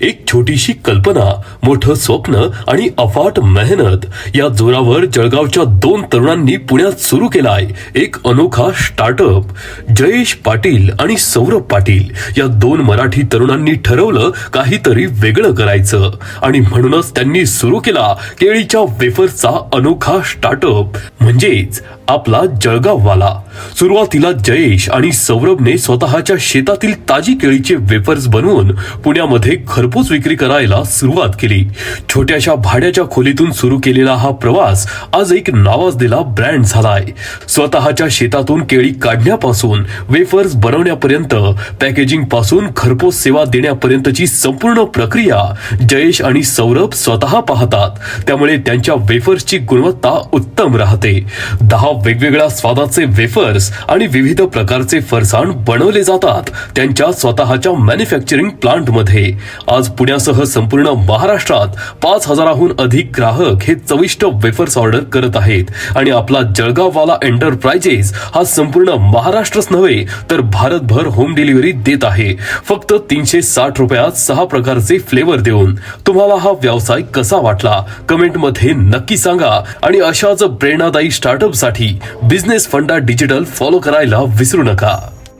एक छोटीशी कल्पना मोठं स्वप्न आणि अफाट मेहनत या जोरावर जळगावच्या दोन तरुणांनी पुण्यात सुरू केलाय. एक अनोखा स्टार्टअप जयेश पाटील आणि सौरभ पाटील या दोन मराठी तरुणांनी ठरवलं काहीतरी वेगळं करायचं. आणि म्हणूनच त्यांनी सुरू केला केळीच्या वेफरचा अनोखा स्टार्टअप म्हणजेच आपला जळगाववाला. सुरुवातीला जयेश आणि सौरभने स्वतःच्या शेतातील ताजी केळीचे वेफर्स बनवून पुण्यामध्ये घरपोच विक्री करायला सुरुवात केली. छोट्याशा भाड्याच्या खोलीतून सुरू केलेला हा प्रवास आज एक नावाजलेला ब्रँड झालाय. स्वतःच्या शेतातून केळी काढण्यापासून वेफर्स बनवण्यापर्यंत पॅकेजिंगपासून घरपोच सेवा देण्यापर्यंतची संपूर्ण प्रक्रिया जयेश आणि सौरभ स्वतः पाहतात. त्यामुळे त्यांच्या वेफर्सची गुणवत्ता उत्तम राहते. दहा वेगवेगळ्या स्वादाचे वेफर्स आणि विविध प्रकारचे फरसाण बनवले जातात त्यांच्या स्वतःच्या मॅन्युफॅक्चरिंग प्लांटमध्ये आज पुण्यासह संपूर्ण महाराष्ट्रात पाच हजाराहून अधिक ग्राहक हे चविष्ट वेफर्स ऑर्डर करत आहेत. आणि आपला जळगाववाला एंटरप्राइजेस हा संपूर्ण महाराष्ट्रच नव्हे तर भारतभर होम डिलिव्हरी देत आहे. फक्त तीनशे साठ रुपयात सहा प्रकारचे फ्लेवर देऊन. तुम्हाला हा व्यवसाय कसा वाटला? कमेंटमध्ये नक्की सांगा. आणि अशाच प्रेरणादायी स्टार्टअपसाठी बिझनेस फंडा डिजिटल फॉलो करायला विसरू नका.